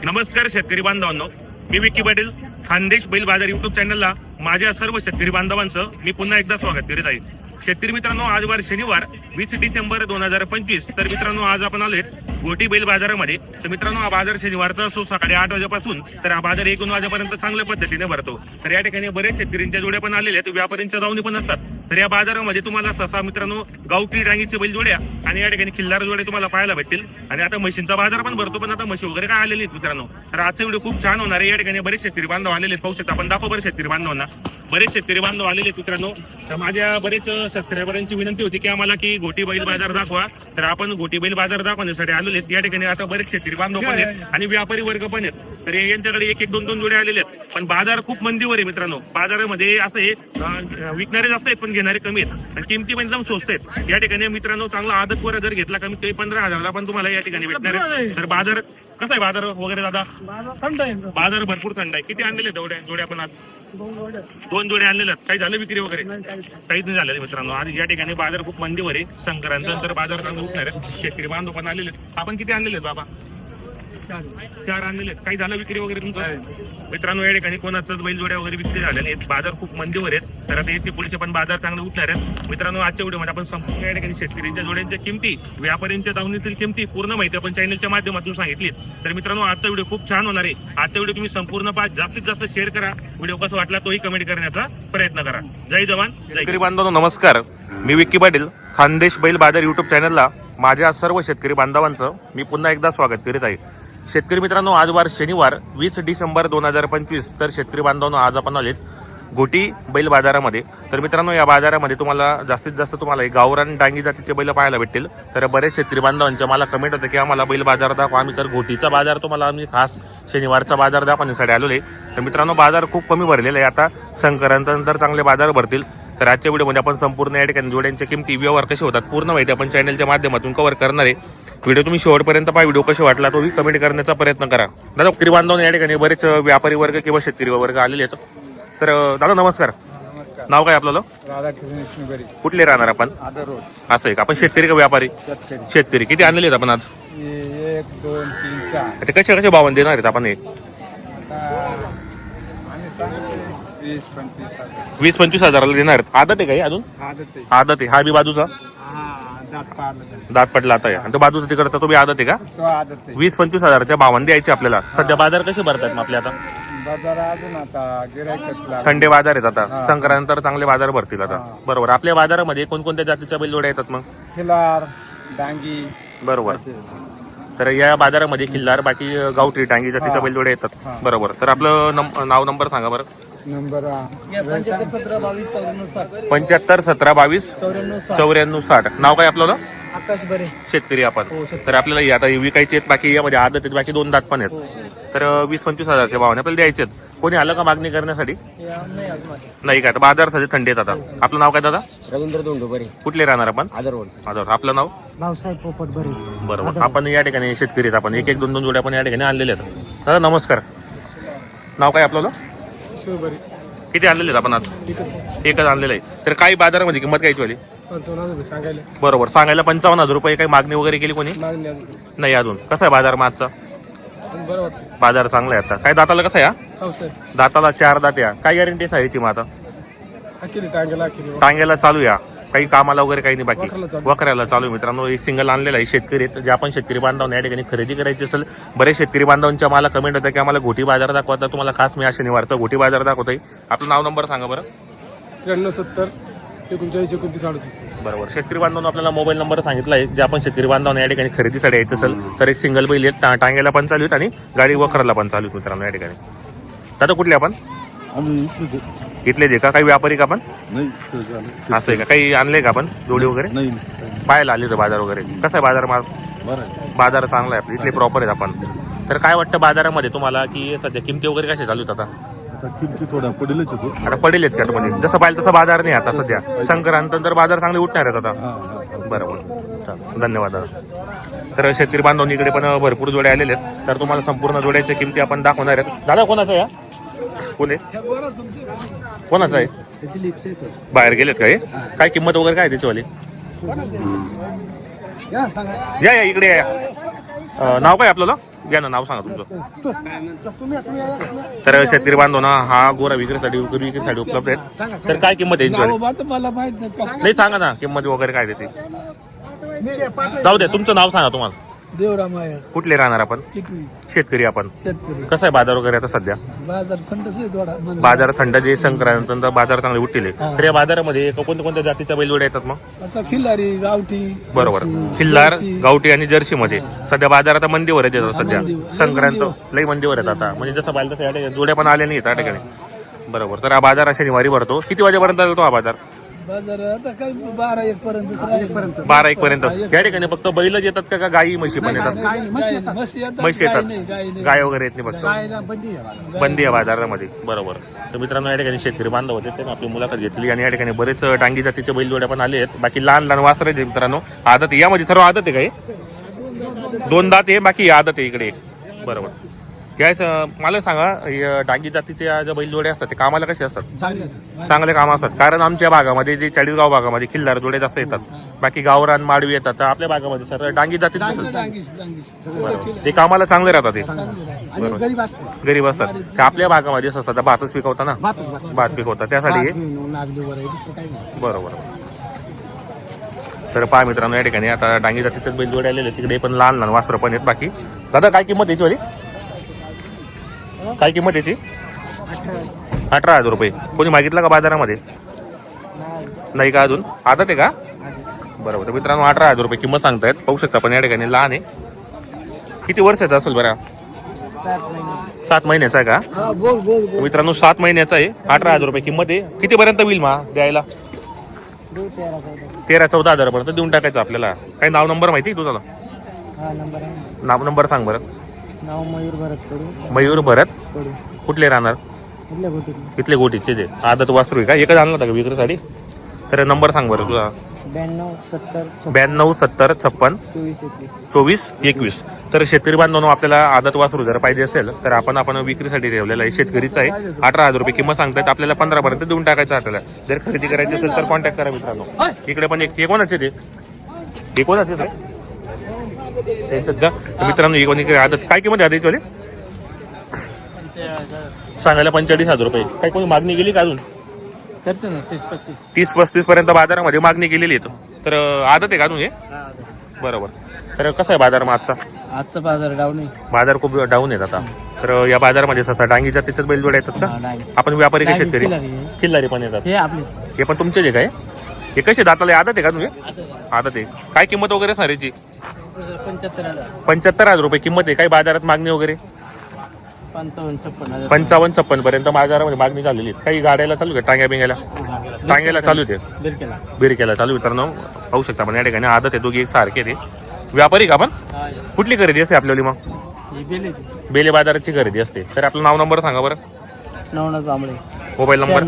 नमस्कार शेतकरी बांधवांनो. मी विक्की पाटील खानदेश बैल बाजार युट्यूब चॅनलला माझ्या सर्व शेतकरी बांधवांचं मी पुन्हा एकदा स्वागत करीत आहे. शेतकरी मित्रांनो आज वार शनिवार वीस डिसेंबर दोन हजार पंचवीस. तर मित्रांनो आज आपण आलोय गोटी बैल बाजारामध्ये. तर मित्रांनो हा बाजार शनिवारचा असो सकाळी आठ वाजेपासून तर हा बाजार एक वाजेपर्यंत चांगल्या पद्धतीने भरतो. तर या ठिकाणी बरेच शेतकऱ्यांच्या जोड्या पण आलेल्या आहेत. व्यापाऱ्यांच्या जाऊनी पण असतात. तर या बाजारामध्ये तुम्हाला ससा मित्रांनो गावठी डांगीचे बैल जोड्या आणि या ठिकाणी खिल्लार जोड्या तुम्हाला पाहायला भेटतील. आणि आता म्हशींचा बाजार पण भरतो पण आता म्हशी वगैरे काय आलेली आहेत मित्रांनो. तर आजचा व्हिडिओ खूप छान होणार आहे. या ठिकाणी बरेच शेतकरी बांधव आलेले आहेत. पाहू शकता आपण. दाखव बरेच शेतकरी बांधवांना. बरेच शेतकरी बांधव आलेले आहेत मित्रांनो. तर माझ्या बरेच सबस्क्रायबरांची विनंती होती की आम्हाला की गोटी बैल बाजार दाखवा. तर आपण गोटी बैल बाजार दाखवण्यासाठी आलेले आहेत. या ठिकाणी आता बरेच शेतकरी बांधव पण आहेत आणि व्यापारी वर्ग पण आहेत. तर यांच्याकडे एक एक दोन दोन जोडे आलेले आहेत. पण बाजार खूप मंदीवर आहे मित्रांनो. बाजारामध्ये असं आहे अं, विकणारे जास्त आहेत पण घेणारे कमी आहेत. आणि किमती पण एकदम स्वस्त आहेत. या ठिकाणी मित्रांनो चांगला आदत वर जर घेतला कमी पंधरा हजारला पण तुम्हाला या ठिकाणी भेटणार आहे. तर बाजार कसा आहे बाजार वगैरे दादा? थंड आहे. एकदम. बाजार भरपूर थंड आहे. किती आणलेले जोड्या जोड्या पण आज? दोन गोड्या. दोन जोडे आणलेले आहेत. काही झालं विक्री वगैरे? काहीच नाही. झालेलं मित्रांनो. आज या ठिकाणी बाजार खूप मंदीवर आहे. संक्रांत नंतर बाजार चांगला उठणार आहे. शेतकरी बांधव पण आलेले. आपण किती आणलेले बाबा. चार आणलेले काही झालं विक्री वगैरे तुमचं? मित्रांनो या ठिकाणी कोणाचाच बैल जोड्या वगैरे विक्री झाल्या आहेत बाजार खूप मंदीवर आहेत. तर आता याचे पुढचे पण बाजार चांगले उठणार आहेत. मित्रांनो आजच्या व्हिडिओमध्ये आपण संपूर्ण या ठिकाणी शेतकऱ्यांच्या जोड्यांच्या किमती व्यापाऱ्यांच्या दावणीतील किमती पूर्ण माहिती आपण चॅनलच्या माध्यमातून सांगितली तर मित्रांनो आजचा व्हिडिओ खूप छान होणार आहे. आजचा व्हिडिओ तुम्ही संपूर्ण पाच जास्तीत जास्त शेअर करा. व्हिडिओ कसा वाटला तोही कमेंट करण्याचा प्रयत्न करा. जय जवान शेतकरी बांधवांनो नमस्कार. मी विक्की पाटील खानदेश बैल बाजार युट्यूब चॅनलला माझ्या सर्व शेतकरी बांधवांचं मी पुन्हा एकदा स्वागत करीत आहे. शेतकरी मित्रांनो आज वार शनिवार वीस डिसेंबर दोन हजार पंचवीस. तर शेतकरी बांधवांनो आज आपण आलेत गोटी बैल बाजारामध्ये. तर मित्रांनो या बाजारामध्ये तुम्हाला जास्तीत जास्त तुम्हाला गावरान डांगी जातीचे बैल पाहायला भेटतील. तर बरेच शेतकरी बांधवांच्या मला कमेंट होतं की आम्हाला बैल बाजार दाखवा. आम्ही तर घोटीचा बाजार तुम्हाला आम्ही खास शनिवारचा बाजार दाखवण्यासाठी आलेलो आहे. तर मित्रांनो बाजार खूप कमी भरलेला आहे. आता संक्रांतनंतर चांगले बाजार भरतील. तर आजच्या व्हिडिओमध्ये आपण संपूर्ण या ठिकाणी जोड्यांच्या किमती व्यवहार कसे होतात पूर्ण माहिती आपण चॅनलच्या माध्यमातून कव्हर करणार आहे. व्हिडिओ तुम्ही शेवटपर्यंत पहा व्हिडिओ कसे वाटला तोही कमेंट करण्याचा प्रयत्न करा. दादा शेतकरी बांधव या ठिकाणी बरेच व्यापारी वर्ग किंवा शेतकरी वर्ग आलेले आहेत. तर दादा नमस्कार. नमस्कार. नाव काय आपलं? राधाकृष्ण कुठले राहणार आपण? असं आहे का? आपण शेतकरी का व्यापारी? शेतकरी. किती आणलेले आहेत आपण आज? एक दोन तीन चार. ते कसे कसे भावाने देणार आहेत आपण हे? सांगतो वीस पंचवीस हजार. वीस पंचवीस हजाराला देणार आहेत. आदत आहे का हे अजून? आदत आहे. हा बी बाजूचा? दात पाडलं त्याने. दात पडला आता आहे आणि तो बाजूचा तिकडचा तो बी आदत आहे का? तो आदत आहे. वीस पंचवीस हजाराच्या भावाने द्यायचे आपल्याला. सध्या बाजार कसे भरतात मग आपले आता? बाजार अजून आता गिरायकच थंडे बाजार आहेत आता. संक्रांतर चांगले बाजार भरतील आता. बरोबर. आपल्या बाजारामध्ये कोणकोणत्या जातीच्या बैलजोड्या येतात मग? खिलार डांगी. बरोबर. असे. तर या बाजारामध्ये खिल्लार बाकी गावठी टांगी जातीच्या. बैलजोड्या. येतात. बरोबर. तर आपलं नम- नाव नंबर सांगा बरं. नंबर आ, पंच्याहत्तर सतरा बावीस चौऱ्याण्णव साठ. पंच्याहत्तर सतरा बावीस चौऱ्याण्णव साठ. चौऱ्याण्णव साठ. नाव काय आपलं? आकाश बरे. शेतकरी आपण. हो, शेतकरी. तर आपल्याला हे आता हे विकायचे आहेत बाकी यामध्ये आदत आहेत बाकी दोन दात पण आहेत. हो. तर अं, वीस पंचवीस हजारच्या भावाने आपल्याला द्यायचे आहेत. कोणी आलं का मागणी करण्यासाठी? हे आम नाही अजून आले. नाही का? आता बाजार सध्या थंडी आहेत आता. आपलं नाव काय दादा? रवींद्र दोंडोबरे कुठले राहणार आपण? आदर रोड आदर. आपलं नाव? भाऊसाहेब पोपट बरे. बरोबर. आपण या ठिकाणी शेतकरी आहेत आपण. एक एक दोन दोन जोड्या आपण या ठिकाणी आणलेले आहेत. दादा नमस्कार. नाव काय आपलं? किती आणलेले आहेत आपण आज? एकच आणलेलं आहे तर काही बाजारामध्ये किंमत कायची वाली पंचावन्न सांगायला. बरोबर. सांगायला पंचावन्न हजार रुपये. काही मागणी वगैरे केली कोणी? मागणी अजून नाही. अजून. कसा आहे बाजार मागचा? बरं वाटतं. बाजार चांगला आहे आता. काय दाताला कसा आहे हा? चौसष्ट. दाताला चार दात या काय गॅरंटी आहे याची मग आता? अखिली टांगेला अखिली टांग्याला चालू या काही कामाला वगैरे काही नाही बाकी. वखराला चालू. आहे मित्रांनो. एक सिंगल आणलेला आहे शेतकरी. आहेत जे आपण शेतकरी बांधवांना या ठिकाणी खरेदी करायची असेल बरेच शेतकरी बांधवांच्या मला कमेंट होतं की आम्हाला घोटी बाजार दाखवता. तुम्हाला खास मी आज शनिवारचा घोटी बाजार दाखवतोय. आपलं नाव नंबर सांगा बरं. त्र्याण्णव सत्तर एकोणचाळीस एकोणतीस अडतीस. बरोबर. शेतकरी बांधवांना आपल्याला मोबाईल नंबर सांगितला आहे. जे आपण शेतकरी बांधवांना या ठिकाणी खरेदीसाठी यायचं असेल तर एक सिंगल बैल आहेत. टा- टांग्याला पण चालू आहेत आणि गाडी वखराला पण चालू आहेत मित्रांनो या ठिकाणी. दादा कुठले आपण? इथले जे का? काही व्यापारी का आपण असं आहे का? काही आणले का आपण जोडी वगैरे? नाही पाहायला आले तर बाजार वगैरे. कसा आहे बाजार मा- बरं बाजार चांगला आहे आपला. इथले प्रॉपर आहेत आपण. तर काय वाटतं बाजारामध्ये तुम्हाला की सध्या किमती वगैरे कशा चालू आहेत आता? आता किमती थोड्या पडेलच होतो आता पडेल आहेत का म्हणजे जसं पाहिजे तसं बाजार नाही आता सध्या. संक्रांत तर बाजार चांगले उठणार आहेत आता. बरोबर धन्यवाद तर शेतकरी बांधवांनी इकडे पण भरपूर जोड्या आलेले आहेत. तर तुम्हाला संपूर्ण जोड्याच्या किमती आपण दाखवणार आहेत. दादा कोणाचा आहे हा? कोण? आहे कोणाचा आहे? बाहेर गेलेत का हे? काय किंमत वगैरे काय त्याचीवाली? या या इकडे या नाव काय आपल्याला? घ्या ना नाव सांगा तुमचं. तर शेतकरी बांधवांना हा गोरा विक्रीसाठी विक्री विक्रीसाठी उपलब्ध आहेत. तर काय किंमत आहे नाही सांगा ना किंमत वगैरे काय त्याची? जाऊ द्या तुमचं नाव सांगा तुम्हाला. कुठले राहणार आपण? शेतकरी आपण. शेतकरी. कसं आहे बाजार वगैरे आता सध्या? बाजार थंडच आहे थोडा मंद. बाजार थंड जे संक्रांत बाजार चांगले उठले हा. तर या बाजारामध्ये कोणत्या कोणत्या जातीच्या बैलजोड्या येतात मग? आता खिल्लारी गावठी बरोबर. Jersey, Khillar jersey. गावठी आणि जर्सी मध्ये सध्या बाजार आता मंदीवर येतात सध्या. मंदीवर. लई संक्रांत मंदीवर. लई मंदीवर आहेत आता. म्हणजे जसं पाहिलं तसं या ठिकाणी जोड्या पण आल्या नाही त्या ठिकाणी. बरोबर. तर हा बाजार हा शनिवारी भरतो. किती वाजेपर्यंत चालतो हा बाजार? बाजार आता काय बारा एक पर्यंत पर्यंत. बारा एक पर्यंत. या ठिकाणी फक्त बैलच येतात का का गाई म्हशी पण येतात? म्हशी येतात. गाय येतात. नाही, गाय नाही. गाय वगैरे येत नाही फक्त. बंदी आहे बाजारामध्ये. बरोबर. तर मित्रांनो या ठिकाणी शेतकरी बांधव होते त्यांनी आपली मुलाखत घेतली आणि या ठिकाणी बरेच डांगी जातीचे बैलजोड्या पण आले आहेत. बाकी लहान लहान वासर आहेत मित्रांनो. आदत. यामध्ये सर्व आदत आहे काय दोन दात आहे बाकी आदत आहे इकडे एक. बरोबर. काय मला सांगा डांगी जातीचे या ज्या बैलजोड्या असतात ते कामाला कसे असतात? चांगले काम असतात. कारण आमच्या भागामध्ये जे चाळीसगाव भागामध्ये खिल्लार जोडे जास्त येतात. बाकी गावरान माडवी येतात. तर आपल्या भागामध्ये सर डांगी असतात. बरोबर. ते कामाला चांगले राहतात ते? गरीब असते गरीब असतात. ते आपल्या भागामध्ये असं सध्या भातच पिकवता ना? भात भात पिकवता त्यासाठी हे बरोबर. तर पहा मित्रांनो या ठिकाणी आता डांगी जातीचे बैल जोडे आलेले. तिकडे पण लहान लहान वासरं पण आहेत. बाकी दादा काय किंमत याची वाली? काय किंमत याची? अठरा हजार. रुपये. कोणी मागितलं का बाजारामध्ये? नाही. का अजून? आदत आहे का? बरोबर. तर मित्रांनो अठरा हजार रुपये किंमत सांगतायत. पाहू शकता पण या ठिकाणी लहान आहे. किती वर्षाचा असेल बरं? सात महिने. सात महिन्याचा आहे का? मित्रांनो सात महिन्याचा आहे. अठरा हजार रुपये किंमत आहे. कितीपर्यंत होईल मा द्यायला? तेरा चौदा. हजारापर्यंत देऊन टाकायचं आपल्याला. काही नाव नंबर माहिती आहे तुझा हा आहे. नाव नंबर सांग बरं. नाव मयूर भरत कडू. मयूर भरत? कडू. कुठले राहणार? इथल्या गोटीतले इथले गोटीचे जे. आदत वासरू आहे का? एकच आणलं होता का विक्रीसाठी? तर नंबर सांग बरं तुझा. ब्याण्णव सत्तर छप्पन. ब्याण्णव सत्तर छप्पन चोवीस एकवीस. चोवीस एकवीस. तर शेतकरी बांधवांनो आपल्याला आदत वासरू जर पाहिजे असेल तर आपण आपण विक्रीसाठी ठेवलेला आहे. शेतकरीचा आहे. अठरा हजार रुपये किंमत सांगतायत. आपल्याला पंधरा पर्यंत देऊन टाकायचं आपल्याला. जर खरेदी करायची असेल तर कॉन्टॅक्ट करा मित्रांनो. इकडे पण एक हे कोणाचे ते? हे कोणाचे ते? त्यांच्यात का? तर मित्रांनो एक कोणी आदत काय किंमत आहे वाली? सांगायला पंचेचाळीस हजार रुपये. काय कोणी मागणी गेली का अजून? करतो ना तीस पस्तीस. तीस पस्तीस पर्यंत बाजारामध्ये मागणी केलेली आहे. तर आदत आहे का अजून हे? बरोबर. तर कसं आहे बाजार मग आजचा? आजचा बाजार डाऊन आहे. बाजार खूप डाऊन आहेत आता. तर या बाजारामध्ये ससा डांगी जातीच्याच बैलजोड्या येतात का. आपण व्यापारी का डांगी शेतकरी. खिल्लारी पण येतात. हे आपले. हे पण तुमचेच आहे काय? हे कसे दाताला आदत आहे का तुम्ही आदत आहे. काय किंमत वगैरे सारेची? पंच्याहत्तर हजार. पंच्याहत्तर हजार रुपये किंमत आहे. काही बाजारात मागणी वगैरे? पंचावन्न छप्पन हजार. पंचावन्न छप्पन पर्यंत बाजारामध्ये मागणी झालेली आहे. काही गाड्याला चालू आहे टांग्या बिंग्याला? टांग्याला चालू आहे बिरकेला बिरकेला चालू आहे. मित्रांनो पाहू शकता आपण. या ठिकाणी आदत आहे. दोघी एक सारखे ते व्यापारी का आपण? कुठली खरेदी असते आपल्याला मग? बेले बाजाराची खरेदी असते. तर आपलं नाव नंबर सांगा बरं. नवनाथ बांबळे. Mobile number?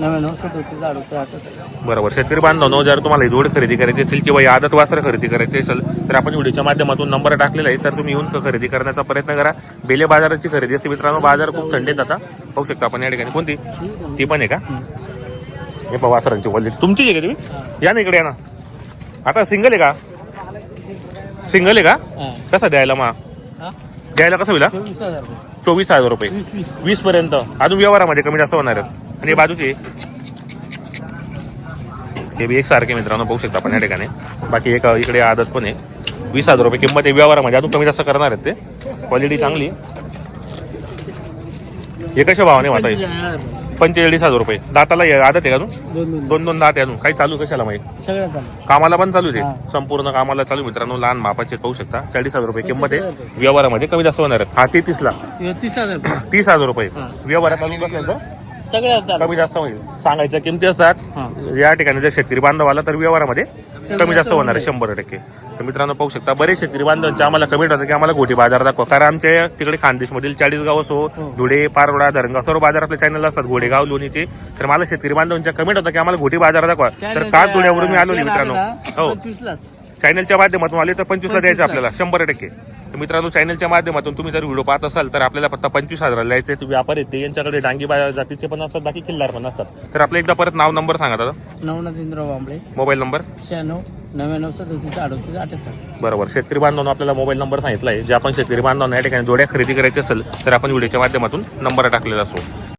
नव्याण्णव सदोतीस अडोतीस अठ्याहत्तर बरोबर. शेतकरी बांधवांनो जर तुम्हाला ही जोड खरेदी करायची असेल किंवा या आदत वासर खरेदी करायची असेल तर आपण व्हिडिओच्या माध्यमातून नंबर टाकलेला आहे तर तुम्ही येऊन खरेदी करण्याचा प्रयत्न करा. बेले बाजाराची खरेदी असते मित्रांनो बाजार खूप थंडीत आता पाहू शकता आपण या ठिकाणी. कोणती? ती पण आहे का? हे पहा वासरांची क्वालिटी तुमची आहे का तुम्ही या ना इकडे या ना. आता सिंगल आहे का? सिंगल आहे का. कसं द्यायला मग हा? द्यायला कसं होईल हा? चोवीस हजार रुपये. वीस वीस वीस. पर्यंत अजून व्यवहारामध्ये कमी जास्त होणार आहेत. आणि बाजूचे हे बी एक सारखे मित्रांनो पाहू शकता आपण या ठिकाणी. बाकी एक इकडे आदत पण आहे. वीस हजार रुपये किंमत आहे व्यवहारामध्ये अजून कमी जास्त करणार आहेत ते. क्वालिटी चांगली. हे कशा भावाने वाटा पंचेचाळीस हजार रुपये. दाताला आदत आहे का अजून? दोन दोन दात आहे अजून. काही चालू कशाला माहिती? कामाला पण चालू आहे. ते. संपूर्ण कामाला चालू मित्रांनो. लहान मापाचे पाहू शकता. चाळीस हजार रुपये किंमत आहे. व्यवहारामध्ये कमी जास्त होणार आहेत. हा ते तीसला. हे तीस हजार रुपये. तीस हजार रुपये. व्यवहारात अजून कसं सगळ्यात कमी जास्त होईल. सांगायच्या किमती असतात. हा. या ठिकाणी जर शेतकरी बांधव आला तर व्यवहारामध्ये कमी जास्त होणार आहे शंभर टक्के. तर मित्रांनो पाहू शकता बरेच शेतकरी बांधवांचे आम्हाला कमेंट होतं की आम्हाला गोटी बाजार दाखवा. कारण आमच्या तिकडे खानदेश मधील चाळीस गाव असो धुळे पारोडा धरणगाव सर्व बाजार आपल्या चॅनल असतात घोडेगाव लोणीचे. तर मला शेतकरी बांधवांच्या कमेंट होतं की आम्हाला घोटी बाजार दाखवा. तर काच धुळ्यावरून मी आलो नाही मित्रांनो. हो. पंचवीसलाच. चॅनलच्या माध्यमातून आले तर पंचवीसला. द्यायचं आपल्याला शंभर टक्के. मित्रांनो चॅनलच्या माध्यमातून तुम्ही जर व्हिडिओ पाहत असाल तर आपल्याला फक्त पंचवीस हजार द्यायचे तुम्ही व्यापार येते यांच्याकडे डांगी बा- जातीचे पण असतात बाकी किल्लार पण असतात. तर आपलं एकदा परत नाव नंबर सांगा दादा. Navnath Indra Bambale mobile number? शहाण्णव नव्याण्णव सदोतीस अडोतीस अठ्याहत्तर. बरोबर. शेतकरी बांधवांनो आपल्याला मोबाईल नंबर सांगितला आहे जे आपण शेतकरी बांधवांना या ठिकाणी जोड्या खरेदी करायची असेल तर आपण व्हिडिओच्या माध्यमातून नंबर टाकलेला असतो.